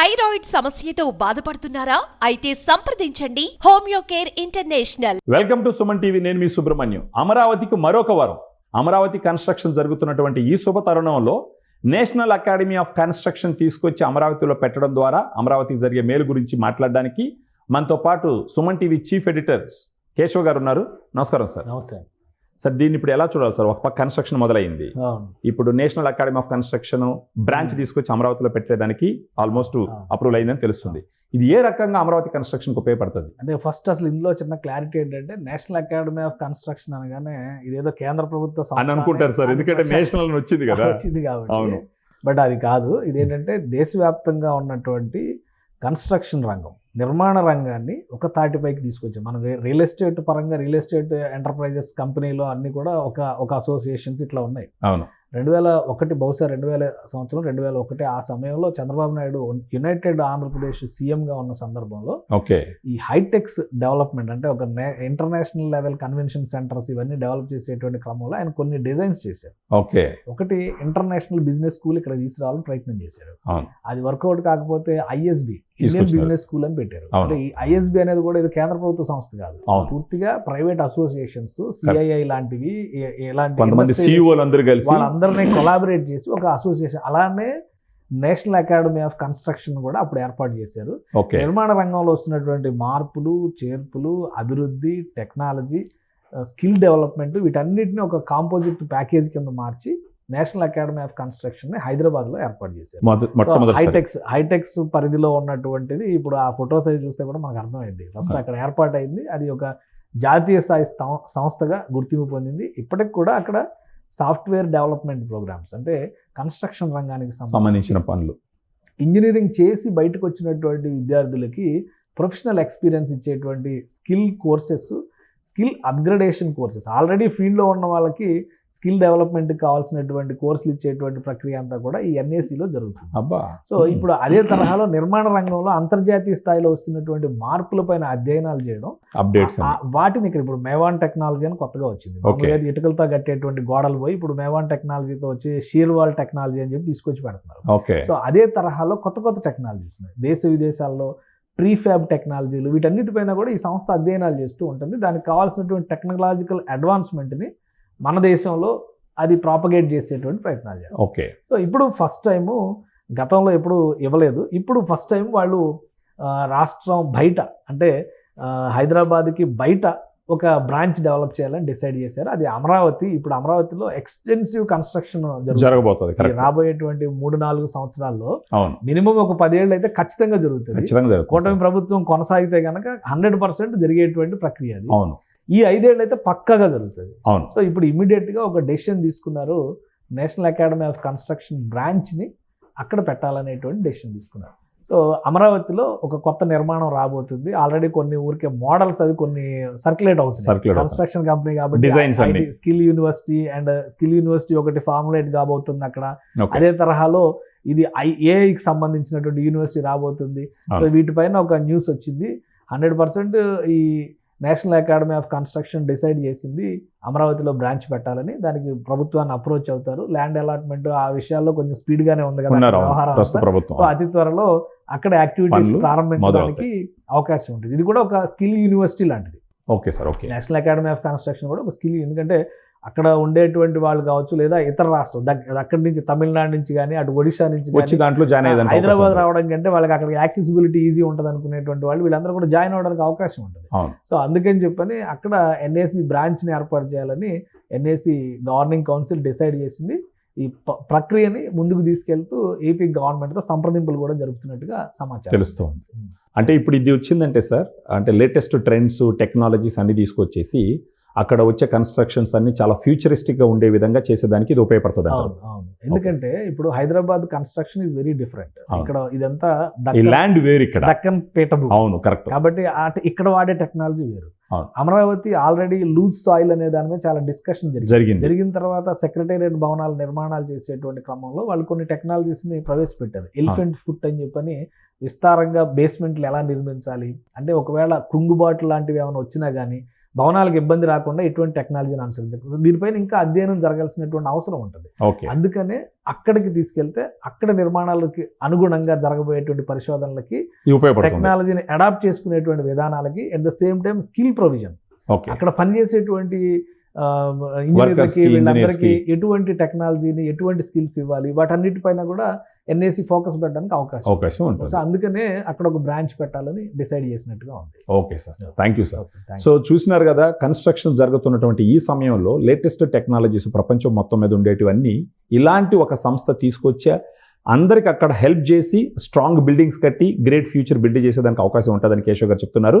Thyroid సమస్యతో బాధపడుతున్నారా? అయితే సంప్రదించండి. Homeo care international. Welcome to Suman TV. నేను మీ సుబ్రహ్మణ్యం. అమరావతికి మరొక వారం. అమరావతి కన్స్ట్రక్షన్ జరుగుతున్నటువంటి ఈ శుభ తరుణంలో నేషనల్ అకాడమీ ఆఫ్ కన్స్ట్రక్షన్ తీసుకొచ్చి అమరావతిలో పెట్టడం ద్వారా అమరావతికి జరిగే మేలు గురించి మాట్లాడడానికి మనతో పాటు Suman TV chief editor Keshav garu ఉన్నారు. నమస్కారం సార్. నమస్తే. సార్ దీన్ని ఇప్పుడు ఎలా చూడాలి సార్? ఒక పక్క కన్స్ట్రక్షన్ మొదలైంది. ఇప్పుడు national academy of construction branch తీసుకొచ్చి అమరావతిలో పెట్టేదానికి ఆల్మోస్ట్ అప్రూవల్ అయిందని తెలుస్తుంది. ఇది ఏ రకంగా అమరావతి కన్స్ట్రక్షన్కి ఉపయోగపడుతుంది? అంటే ఫస్ట్ అసలు ఇందులో చిన్న క్లారిటీ ఏంటంటే నేషనల్ అకాడమీ ఆఫ్ కన్స్ట్రక్షన్ అనగానే ఇదేదో కేంద్ర ప్రభుత్వ అని అనుకుంటారు సార్ ఎందుకంటే. నేషనల్ వచ్చింది కదా. వచ్చింది కాబట్టి. అవును. బట్ అది కాదు ఇదేంటంటే దేశవ్యాప్తంగా ఉన్నటువంటి కన్స్ట్రక్షన్ రంగం. నిర్మాణ రంగాన్ని ఒక తాటిపైకి తీసుకొచ్చాం. మనం రియల్ ఎస్టేట్ పరంగా రియల్ ఎస్టేట్ ఎంటర్ప్రైజెస్ కంపెనీలో అన్ని కూడా ఒక ఒక అసోసియేషన్స్ ఇట్లా ఉన్నాయి. అవును. రెండు వేల ఒకటి బహుశా రెండు వేల సంవత్సరం రెండు వేల ఒకటి ఆ సమయంలో చంద్రబాబు నాయుడు యునైటెడ్ ఆంధ్రప్రదేశ్ సీఎంగా ఉన్న సందర్భంలో ఓకే ఈ హైటెక్స్ డెవలప్మెంట్ అంటే ఒక ఇంటర్నేషనల్ లెవెల్ కన్వెన్షన్ సెంటర్స్ ఇవన్నీ డెవలప్ చేసేటువంటి క్రమంలో ఆయన కొన్ని డిజైన్స్ చేశారు ఓకే ఒకటి ఇంటర్నేషనల్ బిజినెస్ స్కూల్ ఇక్కడ తీసుకురావాలని ప్రయత్నం చేశారు. అది వర్కౌట్ కాకపోతే ఐఎస్బి ఇండియన్. బిజినెస్ స్కూల్ అని పెట్టారు. అంటే ఈ ఐఎస్బి అనేది కూడా ఇది కేంద్ర ప్రభుత్వ సంస్థ కాదు. పూర్తిగా ప్రైవేట్ అసోసియేషన్స్ సిఐఐ లాంటివి ఎలాంటి సీఈఓలు అందరూ కలిసి వాళ్ళందరినీ కొలాబరేట్ చేసి ఒక అసోసియేషన్ అలానే నేషనల్ అకాడమీ ఆఫ్ కన్స్ట్రక్షన్ కూడా అప్పుడు ఏర్పాటు చేశారు. నిర్మాణ రంగంలో వస్తున్నటువంటి మార్పులు చేర్పులు అభివృద్ధి టెక్నాలజీ స్కిల్ డెవలప్మెంట్ వీటన్నిటిని ఒక కాంపోజిట్ ప్యాకేజ్ కింద మార్చి నేషనల్ అకాడమీ ఆఫ్ కన్స్ట్రక్షన్ని హైదరాబాద్లో ఏర్పాటు చేశారు. హైటెక్స్ హైటెక్స్ పరిధిలో ఉన్నటువంటిది ఇప్పుడు ఆ ఫొటోస్ అవి చూస్తే కూడా మనకు అర్థమైంది. ఫస్ట్ అక్కడ ఏర్పాటు అయింది అది ఒక జాతీయ స్థాయి స్థా- సంస్థగా గుర్తింపు పొందింది. ఇప్పటికి కూడా అక్కడ సాఫ్ట్వేర్ డెవలప్మెంట్ ప్రోగ్రామ్స్ అంటే కన్స్ట్రక్షన్ రంగానికి సంబంధించి సంబంధించిన పనులు. ఇంజనీరింగ్ చేసి బయటకు వచ్చినటువంటి విద్యార్థులకి ప్రొఫెషనల్ ఎక్స్పీరియన్స్ ఇచ్చేటువంటి skill courses skill upgradation courses. Already ఫీల్డ్లో ఉన్న వాళ్ళకి స్కిల్ డెవలప్మెంట్కి కావాల్సినటువంటి కోర్సులు ఇచ్చేటువంటి ప్రక్రియ అంతా కూడా ఈ ఎన్ఏసిలో జరుగుతుంది. అబ్బా! సో ఇప్పుడు అదే తరహాలో నిర్మాణ రంగంలో అంతర్జాతీయ స్థాయిలో వస్తున్నటువంటి మార్పులపైన అధ్యయనాలు చేయడం అప్డేట్స్ వాటిని ఇక్కడ ఇప్పుడు మేవాన్ టెక్నాలజీ అని కొత్తగా వచ్చింది. ఇటుకలతో కట్టేటువంటి గోడలు పోయి ఇప్పుడు మేవాన్ టెక్నాలజీతో వచ్చి షీర్ వాల్ టెక్నాలజీ అని చెప్పి తీసుకొచ్చి పెడుతున్నారు. సో అదే తరహాలో కొత్త కొత్త టెక్నాలజీస్ ఉన్నాయి. దేశ విదేశాల్లో ప్రీఫ్యాబ్ టెక్నాలజీలు వీటన్నిటిపైన కూడా ఈ సంస్థ అధ్యయనాలు చేస్తూ ఉంటుంది. దానికి కావాల్సినటువంటి టెక్నాలజికల్ అడ్వాన్స్మెంట్ని మన దేశంలో అది ప్రాపగేట్ చేసేటువంటి ప్రయత్నాలు చేస్తారు ఓకే. సో ఇప్పుడు ఫస్ట్ టైము గతంలో ఎప్పుడు ఇవ్వలేదు. ఇప్పుడు ఫస్ట్ టైం వాళ్ళు రాష్ట్రం బయట అంటే హైదరాబాద్కి బయట ఒక బ్రాంచ్ డెవలప్ చేయాలని డిసైడ్ చేశారు. అది అమరావతి ఇప్పుడు అమరావతిలో ఎక్స్టెన్సివ్ కన్స్ట్రక్షన్ జరగబోతుంది రాబోయేటువంటి మూడు నాలుగు సంవత్సరాల్లో మినిమం ఒక పదేళ్ళు అయితే ఖచ్చితంగా జరుగుతుంది. కూటమి. ప్రభుత్వం కొనసాగితే కనుక హండ్రెడ్ పర్సెంట్ జరిగేటువంటి ప్రక్రియ అది అవును. ఈ ఐదేళ్ళు అయితే పక్కాగా జరుగుతుంది. అవును. సో ఇప్పుడు immediate గా ఒక డెసిషన్ తీసుకున్నారు నేషనల్ అకాడమీ ఆఫ్ కన్స్ట్రక్షన్ బ్రాంచ్ని అక్కడ పెట్టాలనేటువంటి డెసిషన్ తీసుకున్నారు. సో అమరావతిలో ఒక కొత్త నిర్మాణం రాబోతుంది ఆల్రెడీ కొన్ని ఊరికే మోడల్స్ అవి కొన్ని సర్క్యులేట్ అవుతుంది. కన్స్ట్రక్షన్ కంపెనీ కాబట్టి. Skill university and skill university ఒకటి ఫార్ములేట్ కాబోతుంది అక్కడ అదే తరహాలో ఇది ఐఏకి సంబంధించినటువంటి యూనివర్సిటీ రాబోతుంది సో. వీటిపైన ఒక న్యూస్ వచ్చింది హండ్రెడ్ పర్సెంట్ ఈ national academy of construction decide చేసింది అమరావతిలో బ్రాంచ్ పెట్టాలని. దానికి ప్రభుత్వాన్ని అప్రోచ్ అవుతారు. ల్యాండ్ అలాట్మెంట్ ఆ విషయాల్లో కొంచెం స్పీడ్ గానే ఉంది కదా. వ్యవహారం అంతా. త్వరలో అక్కడ యాక్టివిటీస్ ప్రారంభించడానికి అవకాశం ఉంటుంది. ఇది కూడా ఒక స్కిల్ యూనివర్సిటీ లాంటిది. Okay sir okay. National academy of construction కూడా ఒక స్కిల్ ఎందుకంటే అక్కడ ఉండేటువంటి వాళ్ళు కావచ్చు లేదా ఇతర రాష్ట్రం అక్కడి నుంచి తమిళనాడు నుంచి కానీ అటు ఒడిశా నుంచి వచ్చి దాంట్లో జాయిన్ అయ్యేదానికి హైదరాబాద్. రావడం కంటే వాళ్ళకి అక్కడ యాక్సెసిబిలిటీ ఈజీ ఉంటుంది అనుకునేటువంటి వాళ్ళు వీళ్ళందరూ కూడా జాయిన్ అవడానికి అవకాశం ఉంటుంది. సో అందుకని చెప్పని అక్కడ ఎన్ఏసి బ్రాంచ్ని ఏర్పాటు చేయాలని ఎన్ఏసి గవర్నింగ్ కౌన్సిల్ డిసైడ్ చేసింది. ఈ ప్రక్రియని ముందుకు తీసుకెళ్తూ ఏపీ గవర్నమెంట్తో సంప్రదింపులు కూడా జరుపుతున్నట్టుగా సమాచారం. తెలుస్తోంది అంటే ఇప్పుడు ఇది వచ్చిందంటే సార్ అంటే లేటెస్ట్ ట్రెండ్స్ టెక్నాలజీస్ అన్ని తీసుకొచ్చేసి అక్కడ వచ్చే కన్స్ట్రక్షన్స్ అన్ని చాలా ఫ్యూచరిస్టిక్గా ఉండే విధంగా చేసేదానికి ఇది ఉపయోగపడుతుంది ఎందుకంటే ఇప్పుడు Hyderabad construction is very different. ఇక్కడ ఇదంతా ల్యాండ్ వేరు ఇక్కడ. దక్కన్ పీఠభూమి. అవును కరెక్ట్ కాబట్టి ఇక్కడ వాడే టెక్నాలజీ వేరు. అమరావతి ఆల్రెడీ లూజ్ సాయిల్ అనే దాని మీద చాలా డిస్కషన్ జరిగింది. జరిగింది. జరిగిన తర్వాత సెక్రటేరియట్ భవనాల నిర్మాణాలు చేసేటువంటి క్రమంలో వాళ్ళు కొన్ని టెక్నాలజీస్ని ప్రవేశపెట్టారు. ఎలిఫెంట్ ఫుట్ అని చెప్పని విస్తారంగా బేస్మెంట్లు ఎలా నిర్మించాలి? అంటే ఒకవేళ కుంగుబాటు లాంటివి ఏమైనా వచ్చినా కానీ భవనాలకు ఇబ్బంది రాకుండా ఎటువంటి టెక్నాలజీని అనుసరించాలి దీనిపైన ఇంకా అధ్యయనం జరగాల్సినటువంటి అవసరం ఉంటుంది. అందుకనే అక్కడికి తీసుకెళ్తే అక్కడ నిర్మాణాలకి అనుగుణంగా జరగబోయేటువంటి పరిశోధనలకి టెక్నాలజీని అడాప్ట్ చేసుకునేటువంటి విధానాలకి at the same time skill provision. అక్కడ పనిచేసేటువంటి ఇంజనీర్లకి వీళ్ళందరికీ ఎటువంటి టెక్నాలజీని ఎటువంటి స్కిల్స్ ఇవ్వాలి? వాటన్నిటిపైన కూడా ఎన్ఏసి ఫోకస్ పెట్టడానికి అవకాశం. అవకాశం ఉంటుంది. సో అందుకనే అక్కడ ఒక బ్రాంచ్ పెట్టాలని డిసైడ్ చేసినట్టుగా ఉంది. Okay sir thank you sir so చూసినారు కదా కన్స్ట్రక్షన్ జరుగుతున్నటువంటి ఈ సమయంలో లేటెస్ట్ టెక్నాలజీస్ ప్రపంచం మొత్తం మీద ఉండేటివన్నీ ఇలాంటి ఒక సంస్థ తీసుకొచ్చే అందరికి అక్కడ హెల్ప్ చేసి స్ట్రాంగ్ బిల్డింగ్స్ కట్టి గ్రేట్ ఫ్యూచర్ బిల్డ్ చేసేదానికి అవకాశం ఉంటుందని కేశవ్ గారు చెప్తున్నారు.